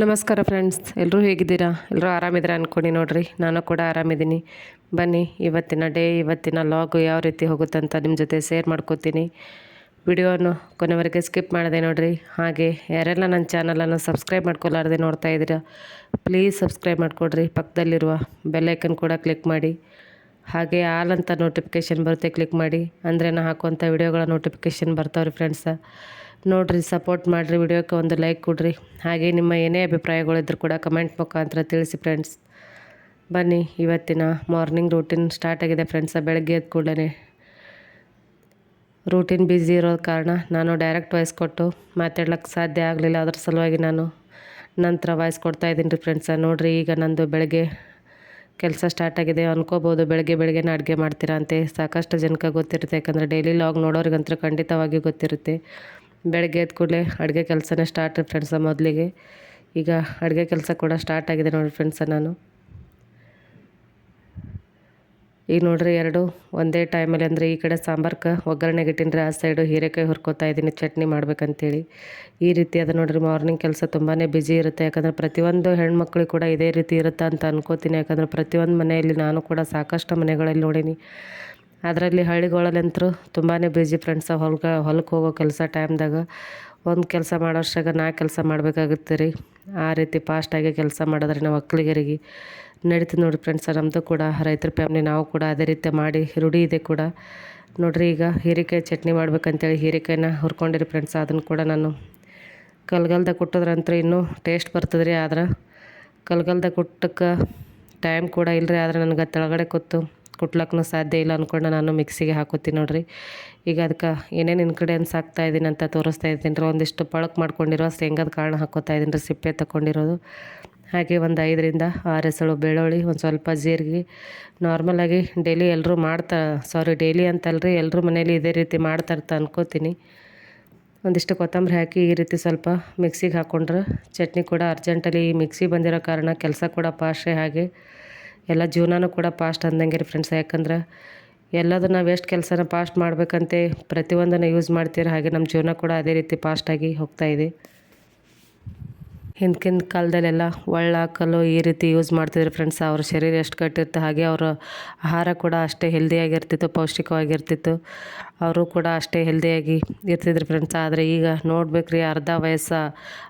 ನಮಸ್ಕಾರ ಫ್ರೆಂಡ್ಸ್ ಎಲ್ಲರೂ ಹೇಗಿದ್ದೀರಾ? ಎಲ್ಲರೂ ಆರಾಮಿದ್ದೀರಾ ಅಂದ್ಕೊಂಡು ನೋಡಿರಿ. ನಾನು ಕೂಡ ಆರಾಮಿದ್ದೀನಿ. ಬನ್ನಿ, ಇವತ್ತಿನ ಡೇ ಇವತ್ತಿನ ಲಾಗು ಯಾವ ರೀತಿ ಹೋಗುತ್ತೆ ಅಂತ ನಿಮ್ಮ ಜೊತೆ ಶೇರ್ ಮಾಡ್ಕೋತೀನಿ. ವಿಡಿಯೋನು ಕೊನೆವರೆಗೆ ಸ್ಕಿಪ್ ಮಾಡಿದೆ ನೋಡಿರಿ. ಹಾಗೆ ಯಾರೆಲ್ಲ ನನ್ನ ಚಾನಲನ್ನು ಸಬ್ಸ್ಕ್ರೈಬ್ ಮಾಡ್ಕೊಲಾರ್ದೆ ನೋಡ್ತಾ ಇದ್ದೀರಾ ಪ್ಲೀಸ್ ಸಬ್ಸ್ಕ್ರೈಬ್ ಮಾಡಿಕೊಡ್ರಿ. ಪಕ್ಕದಲ್ಲಿರುವ ಬೆಲ್ಲೈಕನ್ ಕೂಡ ಕ್ಲಿಕ್ ಮಾಡಿ. ಹಾಗೆ ಆಲ್ ಅಂತ ನೋಟಿಫಿಕೇಷನ್ ಬರುತ್ತೆ ಕ್ಲಿಕ್ ಮಾಡಿ. ಅಂದರೆ ನಾನು ಹಾಕುವಂಥ ವಿಡಿಯೋಗಳ ನೋಟಿಫಿಕೇಷನ್ ಬರ್ತಾವ್ರಿ ಫ್ರೆಂಡ್ಸ ನೋಡಿರಿ ಸಪೋರ್ಟ್ ಮಾಡಿರಿ, ವಿಡಿಯೋಕ್ಕೆ ಒಂದು ಲೈಕ್ ಕೊಡ್ರಿ. ಹಾಗೆ ನಿಮ್ಮ ಏನೇ ಅಭಿಪ್ರಾಯಗಳಿದ್ರು ಕೂಡ ಕಮೆಂಟ್ ಮುಖಾಂತರ ತಿಳಿಸಿ ಫ್ರೆಂಡ್ಸ್ ಬನ್ನಿ, ಇವತ್ತಿನ ಮಾರ್ನಿಂಗ್ ರೂಟೀನ್ ಸ್ಟಾರ್ಟ್ ಆಗಿದೆ ಫ್ರೆಂಡ್ಸ ಬೆಳಗ್ಗೆ ಎದ್ದ ಕೂಡಲೇ ರೂಟೀನ್ ಬ್ಯುಸಿ ಇರೋ ಕಾರಣ ನಾನು ಡೈರೆಕ್ಟ್ ವಾಯ್ಸ್ ಕೊಟ್ಟು ಮಾತಾಡ್ಲಿಕ್ಕೆ ಸಾಧ್ಯ ಆಗಲಿಲ್ಲ. ಅದ್ರ ಸಲುವಾಗಿ ನಾನು ನಂತರ ವಾಯ್ಸ್ ಕೊಡ್ತಾ ಇದ್ದೀನಿ ರೀ ಫ್ರೆಂಡ್ಸ ನೋಡಿರಿ, ಈಗ ನಂದು ಬೆಳಗ್ಗೆ ಕೆಲಸ ಸ್ಟಾರ್ಟ್ ಆಗಿದೆ. ಅನ್ಕೋಬೋದು, ಬೆಳಗ್ಗೆ ಬೆಳಗ್ಗೆನೇ ಅಡುಗೆ ಮಾಡ್ತೀರಾ ಅಂತೆ. ಸಾಕಷ್ಟು ಜನಕ್ಕೆ ಗೊತ್ತಿರುತ್ತೆ. ಯಾಕಂದರೆ ಡೈಲಿ ಲಾಗ್ ನೋಡೋರಿಗಂತೂ ಖಂಡಿತವಾಗಿ ಗೊತ್ತಿರುತ್ತೆ. ಬೆಳಗ್ಗೆ ಎದ್ದ ಕೂಡಲೇ ಅಡುಗೆ ಕೆಲಸನೇ ಸ್ಟಾರ್ಟ್ ಫ್ರೆಂಡ್ಸ ಮೊದಲಿಗೆ. ಈಗ ಅಡುಗೆ ಕೆಲಸ ಕೂಡ ಸ್ಟಾರ್ಟ್ ಆಗಿದೆ ನೋಡಿ ಫ್ರೆಂಡ್ಸ ನಾನು. ಈಗ ನೋಡ್ರಿ ಎರಡು ಒಂದೇ ಟೈಮಲ್ಲಿ ಅಂದರೆ ಈ ಕಡೆ ಸಾಂಬಾರ್ಗೆ ಒಗ್ಗರಣೆಗೆ ಇಟ್ಟಿನ್ರಿ ಆ ಸೈಡು ಹೀರೆಕಾಯಿ ಹುರ್ಕೋತಾ ಇದ್ದೀನಿ, ಚಟ್ನಿ ಮಾಡ್ಬೇಕಂತೇಳಿ. ಈ ರೀತಿ ಅದು ನೋಡ್ರಿ ಮಾರ್ನಿಂಗ್ ಕೆಲಸ ತುಂಬಾ ಬ್ಯುಸಿ ಇರುತ್ತೆ, ಯಾಕಂದರೆ ಪ್ರತಿಯೊಂದು ಹೆಣ್ಮಕ್ಳಿಗೆ ಕೂಡ ಇದೇ ರೀತಿ ಇರುತ್ತೆ ಅಂತ ಅನ್ಕೋತೀನಿ. ಯಾಕಂದರೆ ಪ್ರತಿಯೊಂದು ಮನೆಯಲ್ಲಿ ನಾನು ಕೂಡ ಸಾಕಷ್ಟು ಮನೆಗಳಲ್ಲಿ ನೋಡೀನಿ. ಅದರಲ್ಲಿ ಹಳ್ಳಿಗಳಲ್ಲಂತೂ ತುಂಬಾ ಬ್ಯುಸಿ ಫ್ರೆಂಡ್ಸ ಹೊಲ್ಗೆ ಹೊಲಕ್ಕೆ ಹೋಗೋ ಕೆಲಸ ಟೈಮ್ದಾಗ ಒಂದು ಕೆಲಸ ಮಾಡೋಷ್ಟಾಗ ನಾ ಕೆಲಸ ಮಾಡಬೇಕಾಗುತ್ತೆ ರೀ. ಆ ರೀತಿ ಫಾಸ್ಟಾಗಿ ಕೆಲಸ ಮಾಡಿದ್ರೆ ನಾವು ಒಕ್ಕಲಿಗರಿಗೆ ನಡೀತದೆ ನೋಡಿ ಫ್ರೆಂಡ್ಸ ನಮ್ಮದು ಕೂಡ, ರೈತರ ಫ್ಯಾಮ್ಲಿ ನಾವು ಕೂಡ ಅದೇ ರೀತಿ ಮಾಡಿ, ರೂಢಿ ಇದೆ ಕೂಡ. ನೋಡಿರಿ ಈಗ ಹೀರೆಕಾಯಿ ಚಟ್ನಿ ಮಾಡ್ಬೇಕಂತೇಳಿ ಹೀರೆಕಾಯಿನ ಹುರ್ಕೊಂಡಿರಿ ಫ್ರೆಂಡ್ಸ್ ಅದನ್ನು ಕೂಡ ನಾನು ಕಲ್ಗಲ್ದಾಗ ಕುಟ್ಟಿದ್ರಂತೂ ಇನ್ನೂ ಟೇಸ್ಟ್ ಬರ್ತದೆ ರೀ ಆದ್ರೆ. ಕಲ್ಗಲ್ದಾಗ ಕುಟ್ಟಕ್ಕೆ ಟೈಮ್ ಕೂಡ ಇಲ್ಲರಿ ಆದ್ರೆ ನನಗೆ ತೆಳಗಡೆ ಕೂತು ಕುಟ್ಲಕ್ಕೂ ಸಾಧ್ಯ ಇಲ್ಲ ಅಂದ್ಕೊಂಡು ನಾನು ಮಿಕ್ಸಿಗೆ ಹಾಕೋತೀನಿ ನೋಡಿರಿ. ಈಗ ಅದಕ್ಕೆ ಏನೇನು ಇನ್ಗ್ರೀಡಿಯೆಂಟ್ಸ್ ಹಾಕ್ತಾ ಇದ್ದೀನಿ ಅಂತ ತೋರಿಸ್ತಾ ಇದ್ದೀನಿ ರೀ. ಒಂದಿಷ್ಟು ಪಳಕ್ ಮಾಡ್ಕೊಂಡಿರೋ ಶೇಂಗದ ಕಾರಣ ಹಾಕೋತಾ ಇದ್ದೀನಿ ರೀ, ಸಿಪ್ಪೆ ತಗೊಂಡಿರೋದು. ಹಾಗೆ ಒಂದು ಐದರಿಂದ ಆರು ಎಸಳು ಬೆಳ್ಳುಳ್ಳಿ, ಒಂದು ಸ್ವಲ್ಪ ಜೀರಿಗೆ. ನಾರ್ಮಲಾಗಿ ಡೈಲಿ ಎಲ್ಲರೂ ಮಾಡ್ತಾ ಸಾರಿ ಡೈಲಿ ಅಂತಲ್ರಿ ಎಲ್ಲರೂ ಮನೇಲಿ ಇದೇ ರೀತಿ ಮಾಡ್ತಾರಂತ ಅನ್ಕೋತೀನಿ. ಒಂದಿಷ್ಟು ಕೊತ್ತಂಬರಿ ಹಾಕಿ ಈ ರೀತಿ ಸ್ವಲ್ಪ ಮಿಕ್ಸಿಗೆ ಹಾಕ್ಕೊಂಡ್ರೆ ಚಟ್ನಿ ಕೂಡ ಅರ್ಜೆಂಟಲ್ಲಿ ಮಿಕ್ಸಿ ಬಂದಿರೋ ಕಾರಣ ಕೆಲಸ ಕೂಡ ಪಾಶೆ ಹಾಗೆ ಎಲ್ಲ ಜೀವನನೂ ಕೂಡ ಫಾಸ್ಟ್ ಅಂದಂಗೆ ರೀ ಫ್ರೆಂಡ್ಸ್ ಯಾಕಂದ್ರೆ ಎಲ್ಲದೂ ನಾವು ಎಷ್ಟು ಕೆಲಸನ ಪಾಸ್ಟ್ ಮಾಡಬೇಕಂತೆ ಪ್ರತಿಯೊಂದನ್ನು ಯೂಸ್ ಮಾಡ್ತೀರ ಹಾಗೆ ನಮ್ಮ ಜೀವನ ಕೂಡ ಅದೇ ರೀತಿ ಪಾಸ್ಟಾಗಿ ಹೋಗ್ತಾ ಇದೆ. ಹಿಂದ್ಕಿನ ಕಾಲದಲ್ಲೆಲ್ಲ ಒಳ್ಳ ಕಲ್ಲು ಈ ರೀತಿ ಯೂಸ್ ಮಾಡ್ತಿದ್ರು ಫ್ರೆಂಡ್ಸ್ ಅವ್ರ ಶರೀರ ಎಷ್ಟು ಕಟ್ಟಿರುತ್ತೆ ಹಾಗೆ ಅವರ ಆಹಾರ ಕೂಡ ಅಷ್ಟೇ ಹೆಲ್ದಿಯಾಗಿರ್ತಿತ್ತು ಪೌಷ್ಟಿಕವಾಗಿರ್ತಿತ್ತು ಅವರು ಕೂಡ ಅಷ್ಟೇ ಹೆಲ್ದಿಯಾಗಿ ಇರ್ತಿದ್ರು ಫ್ರೆಂಡ್ಸ್ ಆದರೆ ಈಗ ನೋಡ್ಬೇಕ್ರಿ ಅರ್ಧ ವಯಸ್ಸು,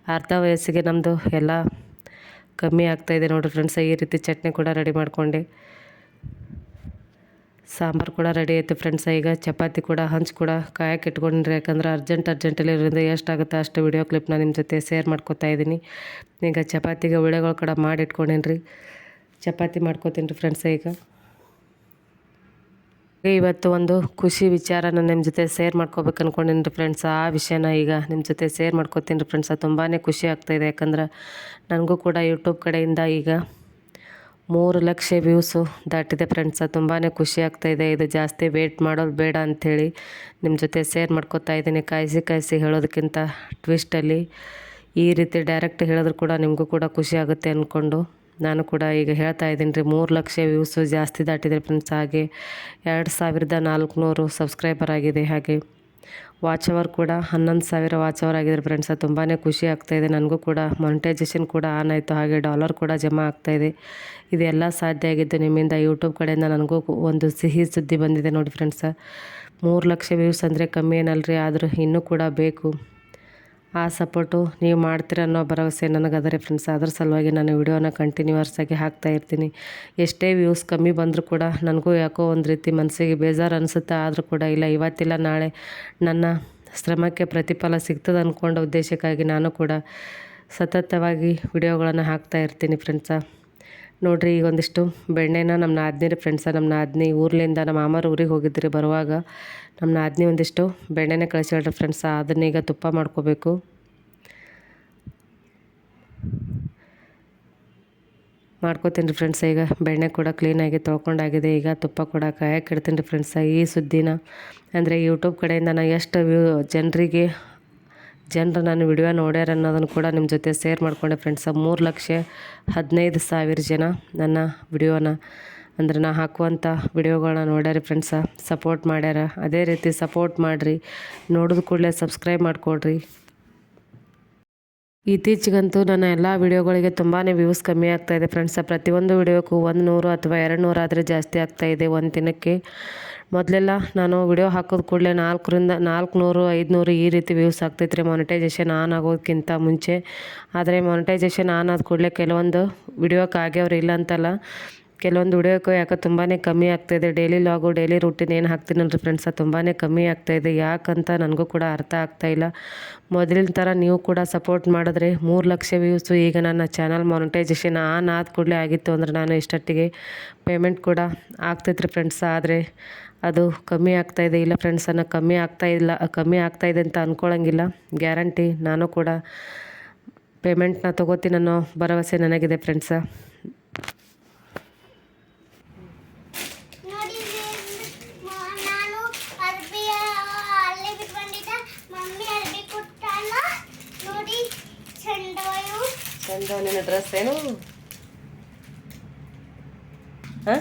ಅರ್ಧ ವಯಸ್ಸಿಗೆ ನಮ್ಮದು ಎಲ್ಲ ಕಮ್ಮಿ ಆಗ್ತಾಯಿದೆ ನೋಡಿರಿ ಫ್ರೆಂಡ್ಸ್ ಈ ರೀತಿ ಚಟ್ನಿ ಕೂಡ ರೆಡಿ ಮಾಡಿಕೊಂಡೆ. ಸಾಂಬಾರು ಕೂಡ ರೆಡಿ ಆಯಿತು ಫ್ರೆಂಡ್ಸ್ ಈಗ ಚಪಾತಿ ಕೂಡ, ಹಂಚು ಕೂಡ ಕಾಯಕ್ಕೆ ಇಟ್ಕೊಂಡ್ರಿ. ಯಾಕಂದ್ರೆ ಅರ್ಜೆಂಟ್ ಅರ್ಜೆಂಟಲ್ಲಿ ಇರೋದ್ರಿಂದ ಎಷ್ಟಾಗುತ್ತೆ ಅಷ್ಟು ವಿಡಿಯೋ ಕ್ಲಿಪ್ನ ನಿಮ್ಮ ಜೊತೆ ಶೇರ್ ಮಾಡ್ಕೊತಾ ಇದ್ದೀನಿ. ಈಗ ಚಪಾತಿಗೆ ಉಳ್ಳೆಗಳು ಕೂಡ ಮಾಡಿ ಇಟ್ಕೊಂಡೇನ್ರಿ. ಚಪಾತಿ ಮಾಡ್ಕೋತೀನಿ ರೀ ಫ್ರೆಂಡ್ಸ್ ಈಗ. ಇವತ್ತು ಒಂದು ಖುಷಿ ವಿಚಾರನ ನಿಮ್ಮ ಜೊತೆ ಶೇರ್ ಮಾಡ್ಕೋಬೇಕು ಅಂದ್ಕೊಂಡಿನಿ ರೀ ಫ್ರೆಂಡ್ಸ್ ಆ ವಿಷಯನ ಈಗ ನಿಮ್ಮ ಜೊತೆ ಶೇರ್ ಮಾಡ್ಕೋತೀನಿ ರೀ ಫ್ರೆಂಡ್ಸ ತುಂಬಾ ಖುಷಿ ಆಗ್ತಾಯಿದೆ ಯಾಕಂದ್ರೆ ನನಗೂ ಕೂಡ ಯೂಟ್ಯೂಬ್ ಕಡೆಯಿಂದ ಈಗ ಮೂರು ಲಕ್ಷ ವ್ಯೂಸು ದಾಟಿದೆ ಫ್ರೆಂಡ್ಸ ತುಂಬಾ ಖುಷಿ ಆಗ್ತಾಯಿದೆ ಇದು. ಜಾಸ್ತಿ ವೇಟ್ ಮಾಡೋದು ಬೇಡ ಅಂಥೇಳಿ ನಿಮ್ಮ ಜೊತೆ ಶೇರ್ ಮಾಡ್ಕೋತಾ ಇದ್ದೀನಿ. ಕಾಯಿಸಿ ಕಾಯಿಸಿ ಹೇಳೋದಕ್ಕಿಂತ ಟ್ವಿಸ್ಟಲ್ಲಿ ಈ ರೀತಿ ಡೈರೆಕ್ಟ್ ಹೇಳಿದ್ರು ಕೂಡ ನಿಮಗೂ ಕೂಡ ಖುಷಿ ಆಗುತ್ತೆ ಅಂದ್ಕೊಂಡು ನಾನು ಕೂಡ ಈಗ ಹೇಳ್ತಾ ಇದ್ದೀನಿ ರೀ, ಮೂರು ಲಕ್ಷ ವ್ಯೂಸ್ ಜಾಸ್ತಿ ದಾಟಿದೆ ಫ್ರೆಂಡ್ಸ್ ಹಾಗೆ ಎರಡು ಸಾವಿರದ ನಾಲ್ಕುನೂರು ಸಬ್ಸ್ಕ್ರೈಬರ್ ಆಗಿದೆ ಹಾಗೆ. ವಾಚ್ ಅವರ್ ಕೂಡ ಹನ್ನೊಂದು ಸಾವಿರ ವಾಚ್ ಅವರ್ ಆಗಿದೆ ಫ್ರೆಂಡ್ಸ್ ತುಂಬಾ ಖುಷಿ ಆಗ್ತಾಯಿದೆ ನನಗೂ ಕೂಡ ಮೊನಿಟೈಸೇಷನ್ ಕೂಡ ಆನ್ ಆಯಿತು, ಹಾಗೆ ಡಾಲರ್ ಕೂಡ ಜಮಾ ಆಗ್ತಾಯಿದೆ ಇದೆಲ್ಲ ಸಾಧ್ಯ ಆಗಿದ್ದು ನಿಮ್ಮಿಂದ ಯೂಟ್ಯೂಬ್ ಕಡೆಯಿಂದ ನನಗೂ ಒಂದು ಸಿಹಿ ಸುದ್ದಿ ಬಂದಿದೆ ನೋಡಿ ಫ್ರೆಂಡ್ಸ ಮೂರು ಲಕ್ಷ ವ್ಯೂಸ್ ಅಂದರೆ ಕಮ್ಮಿ ಏನಲ್ರಿ, ಆದರೂ ಇನ್ನೂ ಕೂಡ ಬೇಕು. ಆ ಸಪೋರ್ಟು ನೀವು ಮಾಡ್ತೀರ ಅನ್ನೋ ಭರವಸೆ ನನಗೆ ಅದರಿ ಫ್ರೆಂಡ್ಸ್ ಅದ್ರ ಸಲುವಾಗಿ ನಾನು ವಿಡಿಯೋನ ಕಂಟಿನ್ಯೂವರ್ಸ್ ಆಗಿ ಹಾಕ್ತಾ ಇರ್ತೀನಿ. ಎಷ್ಟೇ ವ್ಯೂಸ್ ಕಮ್ಮಿ ಬಂದರೂ ಕೂಡ ನನಗೂ ಯಾಕೋ ಒಂದು ರೀತಿ ಮನಸ್ಸಿಗೆ ಬೇಜಾರು ಅನಿಸುತ್ತೆ. ಆದರೂ ಕೂಡ ಇಲ್ಲ, ಇವತ್ತಿಲ್ಲ, ನಾಳೆ ನನ್ನ ಶ್ರಮಕ್ಕೆ ಪ್ರತಿಫಲ ಸಿಗ್ತದೆ ಅಂದ್ಕೊಂಡ ಉದ್ದೇಶಕ್ಕಾಗಿ ನಾನು ಕೂಡ ಸತತವಾಗಿ ವಿಡಿಯೋಗಳನ್ನು ಹಾಕ್ತಾ ಇರ್ತೀನಿ ಫ್ರೆಂಡ್ಸ ನೋಡಿರಿ, ಈಗ ಒಂದಿಷ್ಟು ಬೆಣ್ಣೆನ ನಮ್ಮ ನಾದ್ನಿ ಫ್ರೆಂಡ್ಸ ನಮ್ಮ ನಾದ್ನಿ ಊರ್ಲಿಂದ ನಮ್ಮ ಮಾಮರ ಊರಿಗೆ ಹೋಗಿದ್ರಿ ಬರುವಾಗ. ನಮ್ಮ ನಾದ್ನಿ ಒಂದಿಷ್ಟು ಬೆಣ್ಣೆನೇ ಕಳಿಸ್ಯಾಳ್ರಿ ಫ್ರೆಂಡ್ಸ ಅದನ್ನೀಗ ತುಪ್ಪ ಮಾಡ್ಕೋಬೇಕು. ಮಾಡ್ಕೋತೀನಿ ರೀ ಫ್ರೆಂಡ್ಸ ಈಗ ಬೆಣ್ಣೆ ಕೂಡ ಕ್ಲೀನಾಗಿ ತೊಳ್ಕೊಂಡಾಗಿದೆ, ಈಗ ತುಪ್ಪ ಕೂಡ ಕಾಯಕ್ಕೆ ಇಡ್ತೀನಿ ರೀ ಫ್ರೆಂಡ್ಸ ಈ ಸುದ್ದಿನ. ಅಂದರೆ ಯೂಟ್ಯೂಬ್ ಕಡೆಯಿಂದ ನಾನು ಎಷ್ಟು ವ್ಯೂ ಜನರಿಗೆ ಜನರು ನಾನು ವಿಡಿಯೋ ನೋಡ್ಯಾರ ಅನ್ನೋದನ್ನು ಕೂಡ ನಿಮ್ಮ ಜೊತೆ ಶೇರ್ ಮಾಡಿಕೊಂಡೆ ಫ್ರೆಂಡ್ಸ್ ಮೂರು ಲಕ್ಷ ಹದಿನೈದು ಸಾವಿರ ಜನ ನನ್ನ ವಿಡಿಯೋನ ಅಂದ್ರೆ ನಾ ಹಾಕುವಂಥ ವಿಡಿಯೋಗಳನ್ನ ನೋಡ್ಯಾರ ಫ್ರೆಂಡ್ಸ ಸಪೋರ್ಟ್ ಮಾಡ್ಯಾರ. ಅದೇ ರೀತಿ ಸಪೋರ್ಟ್ ಮಾಡಿರಿ. ನೋಡಿದ ಕೂಡಲೇ ಸಬ್ಸ್ಕ್ರೈಬ್ ಮಾಡಿಕೊಡ್ರಿ. ಇತ್ತೀಚೆಗಂತೂ ನನ್ನ ಎಲ್ಲ ವಿಡಿಯೋಗಳಿಗೆ ತುಂಬಾ ವ್ಯೂಸ್ ಕಮ್ಮಿ ಆಗ್ತಾ ಇದೆ ಫ್ರೆಂಡ್ಸ್ ಪ್ರತಿಯೊಂದು ವಿಡಿಯೋಕ್ಕೂ ಒಂದು ನೂರು ಅಥವಾ ಎರಡು ನೂರು ಆದರೆ ಜಾಸ್ತಿ ಆಗ್ತಾ ಇದೆ ಒಂದು ದಿನಕ್ಕೆ. ಮೊದಲೆಲ್ಲ ನಾನು ವಿಡಿಯೋ ಹಾಕೋದು ಕೂಡಲೇ ನಾಲ್ಕರಿಂದ ನಾಲ್ಕುನೂರು, ಐದುನೂರು ಈ ರೀತಿ ವ್ಯೂಸ್ ಆಗ್ತೈತ್ರಿ ಮೊನಿಟೈಸೇಷನ್ ಆನ್ ಆಗೋದಕ್ಕಿಂತ ಮುಂಚೆ. ಆದರೆ ಮೊನಿಟೈಸೇಷನ್ ಆನ್ ಆದ ಕೂಡಲೇ ಕೆಲವೊಂದು ವಿಡಿಯೋಕ್ಕೆ ಆಗ್ಯಾವ್ರಿ ಇಲ್ಲ ಅಂತಲ್ಲ. ಕೆಲವೊಂದು ವಿಡಿಯೋಕ್ಕೆ ಯಾಕೋ ತುಂಬಾ ಕಮ್ಮಿ ಆಗ್ತಾಯಿದೆ ಡೈಲಿ ಲಾಗು ಡೈಲಿ ರೂಟೀನ್ ಏನು ಹಾಕ್ತೀನಲ್ರಿ ಅದು ತುಂಬಾ ಕಮ್ಮಿ ಆಗ್ತಾಯಿದೆ ಯಾಕಂತ ನನಗೂ ಕೂಡ ಅರ್ಥ ಆಗ್ತಾಯಿಲ್ಲ ಮೊದಲಿನ ಥರ ನೀವು ಕೂಡ ಸಪೋರ್ಟ್ ಮಾಡಿದ್ರೆ ಮೂರು ಲಕ್ಷ ವ್ಯೂಸು ಈಗ ನನ್ನ ಚಾನಲ್ ಮಾನಿಟೈಸೇಷನ್ ಆನ್ ಆದ ಕೂಡಲೇ ಆಗಿತ್ತು ಅಂದರೆ ನಾನು ಇಷ್ಟೊತ್ತಿಗೆ ಪೇಮೆಂಟ್ ಕೂಡ ಆಗ್ತೈತ್ರಿ ಫ್ರೆಂಡ್ಸ್ ಆದರೆ ಅದು ಕಮ್ಮಿ ಆಗ್ತಾಯಿದೆ ಇಲ್ಲ ಫ್ರೆಂಡ್ಸ್ ಅನ್ನೋ ಕಮ್ಮಿ ಆಗ್ತಾ ಇಲ್ಲ, ಕಮ್ಮಿ ಆಗ್ತಾಯಿದೆ ಅಂತ ಅಂದ್ಕೊಳ್ಳೋಂಗಿಲ್ಲ ಗ್ಯಾರಂಟಿ ನಾನು ಕೂಡ ಪೇಮೆಂಟ್ನ ತೊಗೋತೀನಿ ಅನ್ನೋ ಭರವಸೆ ನನಗಿದೆ ಫ್ರೆಂಡ್ಸ ನೋಡಿ friends, ಮ- ನಾನು ಅರ್ಬಿ ಅಲ್ಲೇ ಬಿಟ್ಕೊಂಡಿದ್ದ ಮಮ್ಮಿ ಅರ್ಬಿ ಕೊಟ್ಟಾಳ ನೋಡಿ ಚಂಡವಾಯು ಚಂದ ನಿನ್ನ ಡ್ರೆಸ್ ಏನು ಹಾಂ ನೋಡಿ ಫ್ರೆಂಡ್ ಈಗ ಈಗನೇ ಆದಷ್ಟು ಬೆಳ ಆಗ್ಯಾವ್ರಿ ಅದು ಹೇಳ್ತೀನಿ ನೋಡಿ ನಾನು ಹಂಗಾರ ನೋಡಿ ಫ್ರೆಂಡ್ ಮಮ್ಮಿ ಏನು? ಹಾಂ?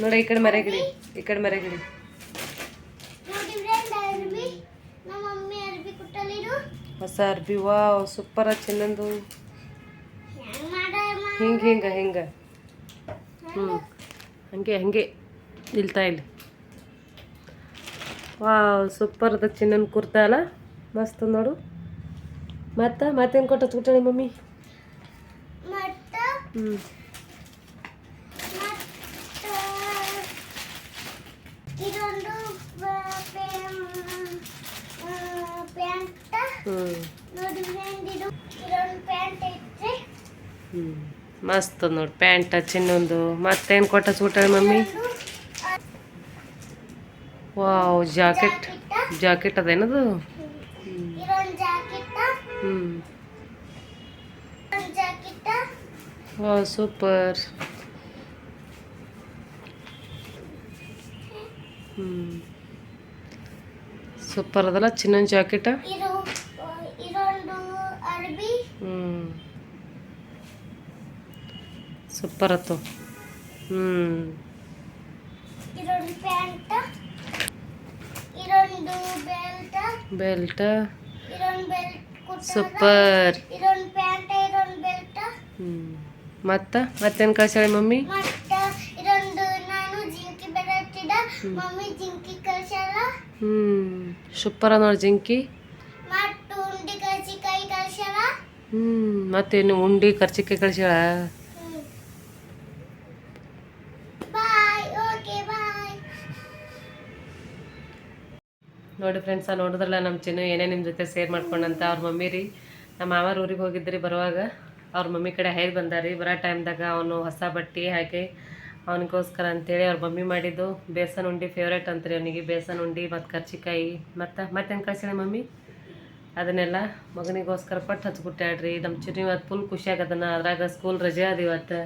ನೋಡಿ ಈ ಕಡೆ ಮರೆಗಿಡಿ ಈ ಕಡೆ ಮರೆಗಿಡಿ. ಹೊಸ ಅರ್ಬಿ ವಾ ಸೂಪರ್ ಚಿನ್ನಂದು ಹಿಂಗ ಹಿಂಗ ಹಿಂಗೆ ಹಿಂಗೆ. ಹಿಂಗೆ ಹ್ಞೂ ಹಂಗೆ ಹಂಗೆ. ಇಲ್ತಾ ಇಲ್ಲಿ ವಾವ್ ಸೂಪರ್ ಅದ ಚಿನ್ನನ್ ಕುರ್ತಾ ಅಲ್ಲ ಮಸ್ತ್ ಅದ ನೋಡು ಮತ್ತೆ ಮತ್ತೇನು ಕೊಟ್ಟ ತುಟ್ಟಣಿ ಮಮ್ಮಿ ಮತ್ತ ಹ್ಞೂ ಮತ್ತ ಇದೊಂದು ಪ್ಯಾಂಟ್ ಹ್ಞೂ ನೋಡಿ ಫ್ರೆಂಡ್ ಇದು ಇದೊಂದು ಪ್ಯಾಂಟ್ ಐತ್ರಿ ಹ್ಞೂ ಮಸ್ತ್ ಅದ ನೋಡಿ ಪ್ಯಾಂಟ್ ಚಿನ್ನೊಂದು ಮತ್ತೇನು ಕೊಟ್ಟ ಸೂಟಣಿ ಮಮ್ಮಿ వావ్ జాకెట్. జాకెట్ అదేనదు వా సూపర్. సూపర్ అదలా చిన్న జాకెట్? సూపర్ అతో ప్యాంట్? ಇದೊಂದು ಬೆಲ್ಟ್. ಬೆಲ್ಟ್. ಇದೊಂದು ಬೆಲ್ಟ್ ಸೂಪರ್. ಇರೊಂದು ಪ್ಯಾಂಟ್ ಇದೊಂದು ಬೆಲ್ಟ್. ಹ್ಞೂ ಮತ್ತು? ಮತ್ತೇನು ಕಳ್ಸಾಳೆ ಮಮ್ಮಿ? ಮತ್ತ ಇರೊಂದು ನಾನು ಜಿಂಕಿ ಬೆಳತ್ತಿದ ಮಮ್ಮಿ ಜಿಂಕಿ ಕಳ್ಸ್ಯಾಳ. ಹ್ಮ್. ಸೂಪರ್ ನೋಡಿ ಜಿಂಕಿ. ಮತ್ತು ಉಂಡಿ ಕಳ್ಸಿಕಾಯಿ ಕಳ್ಸ್ಯಾಳ. ಹ್ಮ್. ಮತ್ತೇನು ಉಂಡಿ ಖರ್ಚಿಕೆ ಕಳ್ಸ್ಯಾಳ? ನೋಡಿ ಫ್ರೆಂಡ್ಸ ನೋಡಿದ್ರಲ್ಲ ನಮ್ಮ ಚಿನ್ನು ಏನೇ ನಿಮ್ಮ ಜೊತೆ ಸೇರ್ ಮಾಡ್ಕೊಂಡಂತ ಅವ್ರ ಮಮ್ಮಿ ರೀ. ನಮ್ಮ ಮಾವಾರ ಊರಿಗೆ ಹೋಗಿದ್ರಿ ಬರುವಾಗ. ಅವ್ರ ಮಮ್ಮಿ ಕಡೆ ಹೈರ್ ಬಂದಾರಿ ಬರೋ ಟೈಮ್ದಾಗ ಅವನು ಹೊಸ ಬಟ್ಟೆ ಹಾಕಿ ಅವನಿಗೋಸ್ಕರ ಅಂತೇಳಿ ಅವ್ರ ಮಮ್ಮಿ ಮಾಡಿದ್ದು. ಬೇಸನ್ ಉಂಡಿ ಫೇವ್ರೇಟ್ ರೀ ಅವನಿಗೆ. ಬೇಸನ್ ಉಂಡಿ ಮತ್ತು ಕರ್ಚಿಕಾಯಿ ಮತ್ತು ಮತ್ತೇನು ಕಳ್ಸಿಣ ಮಮ್ಮಿ? ಅದನ್ನೆಲ್ಲ ಮಗನಿಗೋಸ್ಕರ ಕೊಟ್ಟು ಹಚ್ಬಿಟ್ಟಾಡ್ರಿ ನಮ್ಮ ಚಿನ್ನು ಇವತ್ತು ಫುಲ್ ಖುಷಿ ಆಗದನ. ಅದ್ರಾಗ ಸ್ಕೂಲ್ ರಜೆ ಅದ ಇವತ್ತು.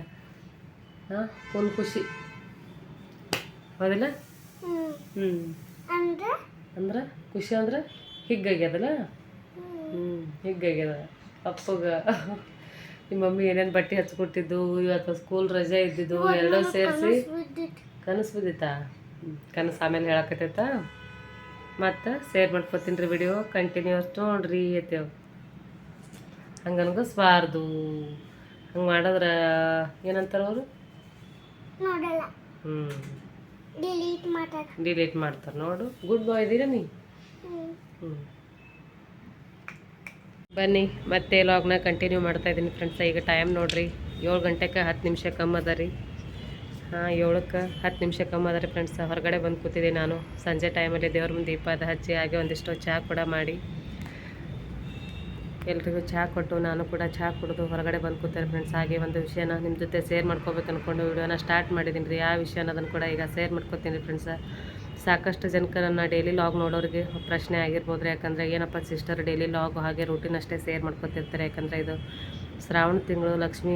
ಹಾಂ ಫುಲ್ ಖುಷಿ. ಹೌದಿಲ್ಲ? ಹ್ಞೂ ಅಂದ್ರೆ ಖುಷಿ ಅಂದ್ರೆ ಹಿಗ್ಗಾಗ್ಯದಲ್ಲ? ಹ್ಮ್. ಹ್ಞೂ ಹಿಗ್ಗಾಗ್ಯದ. ಅಪ್ಪಗ ನಿಮ್ಮ ಮಮ್ಮಿ ಏನೇನು ಬಟ್ಟೆ ಹಚ್ಕೊಟ್ಟಿದ್ದು ಇವತ್ತು ಸ್ಕೂಲ್ ರಜೆ ಇದ್ದಿದ್ದು ಎರಡೂ ಸೇರಿಸಿ. ಕನಸು ಬಿದ್ದಿತ್ತಾ. ಕನಸು ಆಮೇಲೆ ಹೇಳಕತ್ತೈತಾ? ಮತ್ತು ಶೇರ್ ಮಾಡ್ಕೊತೀನಿ ರೀ ವಿಡಿಯೋ ಕಂಟಿನ್ಯೂಸ್ ನೋಡ್ರಿ ಐತೇವು ಹಂಗೆ ಸ್ವಾರದು ಹಂಗೆ ಮಾಡಿದ್ರೆ ಏನಂತಾರ ಅವರು? ಹ್ಞೂ ಡಿಲೀಟ್ ಮಾಡ್ತಾರೆ. ಡಿಲೀಟ್ ಮಾಡ್ತಾರೆ. ನೋಡು. ಗುಡ್ ಬಾಯ್ ಇದೀರ ನೀ? ಹ್ಞೂ ಬನ್ನಿ ಮತ್ತೆ ಲಾಗ್ನ ಕಂಟಿನ್ಯೂ ಮಾಡ್ತಾ ಇದ್ದೀನಿ ಫ್ರೆಂಡ್ಸ್ ಈಗ ಟೈಮ್ ನೋಡ್ರಿ. ಏಳು ಗಂಟೆಗೆ ಹತ್ತು ನಿಮಿಷ ಕಮ್ಮಿ ಅದ ರೀ. ಹಾಂ ಏಳಕ್ಕೆ ಹತ್ತು ನಿಮಿಷ ಕಮ್ಮಿ ಅದ ರೀ ಫ್ರೆಂಡ್ಸ್ ಹೊರಗಡೆ ಬಂದು ಕೂತಿದ್ದೆ ನಾನು. ಸಂಜೆ ಟೈಮಲ್ಲಿ ದೇವ್ರ ಮುಂದೆ ದೀಪ ಅದು ಹಚ್ಚಿ ಹಾಗೆ ಒಂದಿಷ್ಟು ಚಹಾ ಕೂಡ ಮಾಡಿ. ಎಲ್ರಿಗೂ ಚಹಾ ಕೊಟ್ಟು ನಾನು ಕೂಡ ಚಹಾ ಕುಡಿದು ಹೊರಗಡೆ ಬಂದು ಕೂತಾರೆ ಫ್ರೆಂಡ್ಸ್ ಹಾಗೆ ಒಂದು ವಿಷಯನ ನಿಮ್ಮ ಜೊತೆ ಶೇರ್ ಮಾಡ್ಕೋಬೇಕು ಅಂದ್ಕೊಂಡು ವಿಡಿಯೋನ ಸ್ಟಾರ್ಟ್ ಮಾಡಿದ್ದೀನಿ ರೀ. ಆ ವಿಷಯನ ಅದನ್ನು ಕೂಡ ಈಗ ಶೇರ್ ಮಾಡ್ಕೋತೀನಿ ಫ್ರೆಂಡ್ಸ ಸಾಕಷ್ಟು ಜನಕ್ಕೆ ನನ್ನ ಡೈಲಿ ಲಾಗ್ ನೋಡೋರಿಗೆ ಪ್ರಶ್ನೆ ಆಗಿರ್ಬೋದು ರೀ. ಯಾಕಂದರೆ ಏನಪ್ಪ ಸಿಸ್ಟರ್ ಡೈಲಿ ಲಾಗ್ ಹಾಗೆ ರೂಟೀನ್ ಅಷ್ಟೇ ಶೇರ್ ಮಾಡ್ಕೊತಿರ್ತಾರೆ. ಯಾಕಂದರೆ ಇದು ಶ್ರಾವಣ ತಿಂಗಳು ಲಕ್ಷ್ಮೀ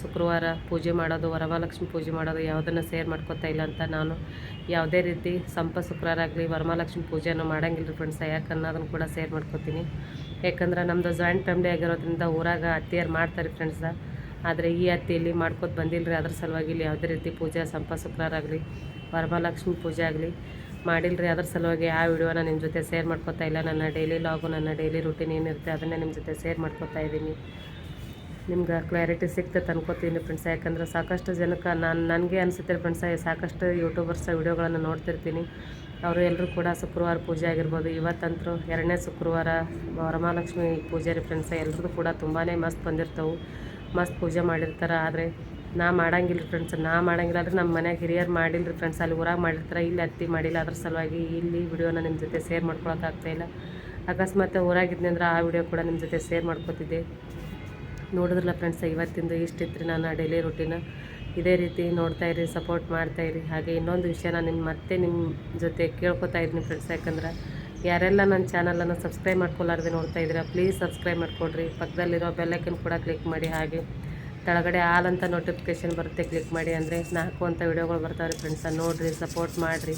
ಶುಕ್ರವಾರ ಪೂಜೆ ಮಾಡೋದು, ವರಮಹಾಲಕ್ಷ್ಮಿ ಪೂಜೆ ಮಾಡೋದು, ಯಾವುದನ್ನು ಸೇರ್ ಮಾಡ್ಕೊತಾ ಇಲ್ಲ ಅಂತ ನಾನು ಯಾವುದೇ ರೀತಿ ಸಂಪ ಶುಕ್ರವಾರ ಆಗಲಿ, ವರಮಹಾಲಕ್ಷ್ಮಿ ಪೂಜೆನೂ ಮಾಡೋಂಗಿಲ್ಲ ರೀ ಫ್ರೆಂಡ್ಸ ಯಾಕೆ ಅನ್ನೋದನ್ನು ಕೂಡ ಸೇರ್ ಮಾಡ್ಕೊತೀನಿ. ಯಾಕಂದ್ರೆ ನಮ್ಮದು ಜಾಯಿಂಟ್ ಫ್ಯಾಮ್ಲಿ ಆಗಿರೋದ್ರಿಂದ ಊರಾಗ ಅತ್ತಿಯರು ಮಾಡ್ತಾರೆ ಫ್ರೆಂಡ್ಸ ಆದರೆ ಈ ಅತ್ತಿಯಲ್ಲಿ ಮಾಡ್ಕೊತ ಬಂದಿಲ್ಲ ರೀ ಅದ್ರ ಸಲುವಾಗಿ ಇಲ್ಲಿ ಯಾವುದೇ ರೀತಿ ಪೂಜೆ, ಸಂಪ ಶುಕ್ರವಾರ ಆಗಲಿ, ವರಮಹಾಲಕ್ಷ್ಮಿ ಪೂಜೆ ಆಗಲಿ ಮಾಡಿಲ್ಲ ರೀ ಅದ್ರ ಸಲುವಾಗಿ ಆ ವಿಡಿಯೋನ ನಿಮ್ಮ ಜೊತೆ ಸೇರ್ ಮಾಡ್ಕೊತಾ ಇಲ್ಲ. ನನ್ನ ಡೈಲಿ ಲಾಗು ನನ್ನ ಡೈಲಿ ರುಟೀನ್ ಏನಿರುತ್ತೆ ಅದನ್ನೇ ನಿಮ್ಮ ಜೊತೆ ಸೇರ್ ಮಾಡ್ಕೊತಾ ಇದ್ದೀನಿ. ನಿಮ್ಗೆ ಕ್ಲಾರಿಟಿ ಸಿಗ್ತೈತೆ ಅನ್ಕೋತೀನಿ ಫ್ರೆಂಡ್ಸ್ ಯಾಕಂದ್ರೆ ಸಾಕಷ್ಟು ಜನಕ್ಕೆ ನಾನು, ನನಗೆ ಅನಿಸುತ್ತೆ ಫ್ರೆಂಡ್ಸ್ ಸಾಕಷ್ಟು ಯೂಟ್ಯೂಬರ್ಸ್ ವೀಡಿಯೋಗಳನ್ನು ನೋಡ್ತಿರ್ತೀನಿ. ಅವರು ಎಲ್ಲರೂ ಕೂಡ ಶುಕ್ರವಾರ ಪೂಜೆ ಆಗಿರ್ಬೋದು. ಇವತ್ತಂತರೂ ಎರಡನೇ ಶುಕ್ರವಾರ ವರಮಹಾಲಕ್ಷ್ಮಿ ಪೂಜೆ ರೀ ಫ್ರೆಂಡ್ಸ್ ಎಲ್ರದ್ದು ಕೂಡ ತುಂಬಾ ಮಸ್ತ್ ಬಂದಿರ್ತವೆ. ಮಸ್ತ್ ಪೂಜೆ ಮಾಡಿರ್ತಾರೆ. ಆದರೆ ನಾ ಮಾಡಂಗಿಲ್ಲ ರೀ ಫ್ರೆಂಡ್ಸ್ ನಾ ಮಾಡಂಗಿಲ್ಲ ಆದರೆ ನಮ್ಮ ಮನ್ಯಾಗ ಹಿರಿಯರು ಮಾಡಿಲ್ಲ ರೀ ಫ್ರೆಂಡ್ಸ್ ಅಲ್ಲಿ ಊರಾಗ ಮಾಡಿರ್ತಾರೆ, ಇಲ್ಲಿ ಅತ್ತಿ ಮಾಡಿಲ್ಲ ಅದ್ರ ಸಲುವಾಗಿ ಇಲ್ಲಿ ವಿಡಿಯೋನ ನಿಮ್ಮ ಜೊತೆ ಶೇರ್ ಮಾಡ್ಕೊಳಕ್ಕಾಗ್ತಾಯಿಲ್ಲ ಅಕಸ್ಮಾತ್ ಊರಾಗಿದ್ದೆ ಅಂದ್ರೆ ಆ ವಿಡಿಯೋ ಕೂಡ ನಿಮ್ಮ ಜೊತೆ ಶೇರ್ ಮಾಡ್ಕೊತಿದ್ದೆ. ನೋಡಿದ್ರಲ್ಲ ಫ್ರೆಂಡ್ಸ್ ಇವತ್ತಿಂದು ಇಷ್ಟಿತ್ತು ನಾನು ಡೈಲಿ ರುಟೀನ್ ಇದೇ ರೀತಿ ನೋಡ್ತಾ ಇರಿ ಸಪೋರ್ಟ್ ಮಾಡ್ತಾ ಇರಿ. ಹಾಗೆ ಇನ್ನೊಂದು ವಿಷಯ ನಾನು ನಿಮ್ಮ ಮತ್ತೆ ನಿಮ್ಮ ಜೊತೆ ಕೇಳ್ಕೊತಾ ಇದ್ದೀನಿ ಫ್ರೆಂಡ್ಸ್ ಯಾಕಂದ್ರೆ ಯಾರೆಲ್ಲ ನನ್ನ ಚಾನಲನ್ನು ಸಬ್ಸ್ಕ್ರೈಬ್ ಮಾಡ್ಕೊಲಾರ್ದೆ ನೋಡ್ತಾ ಇದ್ದೀರಾ ಪ್ಲೀಸ್ ಸಬ್ಸ್ಕ್ರೈಬ್ ಮಾಡ್ಕೊಡ್ರಿ. ಪಕ್ಕದಲ್ಲಿರೋ ಬೆಲ್ಲೈಕನ್ ಕೂಡ ಕ್ಲಿಕ್ ಮಾಡಿ, ಹಾಗೆ ಕೆಳಗಡೆ ಆಲ್ ಅಂತ ನೋಟಿಫಿಕೇಷನ್ ಬರುತ್ತೆ ಕ್ಲಿಕ್ ಮಾಡಿ ಅಂದರೆ ನಾಲ್ಕು ಅಂತ ವಿಡಿಯೋಗಳು ಬರ್ತಾವೆ ಫ್ರೆಂಡ್ಸ ನೋಡಿರಿ ಸಪೋರ್ಟ್ ಮಾಡಿರಿ.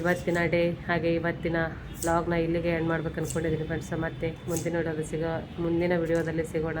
ಇವತ್ತಿನ ಡೇ ಹಾಗೆ ಇವತ್ತಿನ ವ್ಲಾಗ್ನ ಇಲ್ಲಿಗೆ ಎಂಡ್ ಮಾಡ್ಬೇಕು ಅಂದ್ಕೊಂಡಿದ್ದೀನಿ ಫ್ರೆಂಡ್ಸ ಮತ್ತೆ ಮುಂದಿನ ವಿಡಿಯೋದಲ್ಲಿ ಸಿಗೋ ಮುಂದಿನ ವಿಡಿಯೋದಲ್ಲಿ ಸಿಗೋಣ.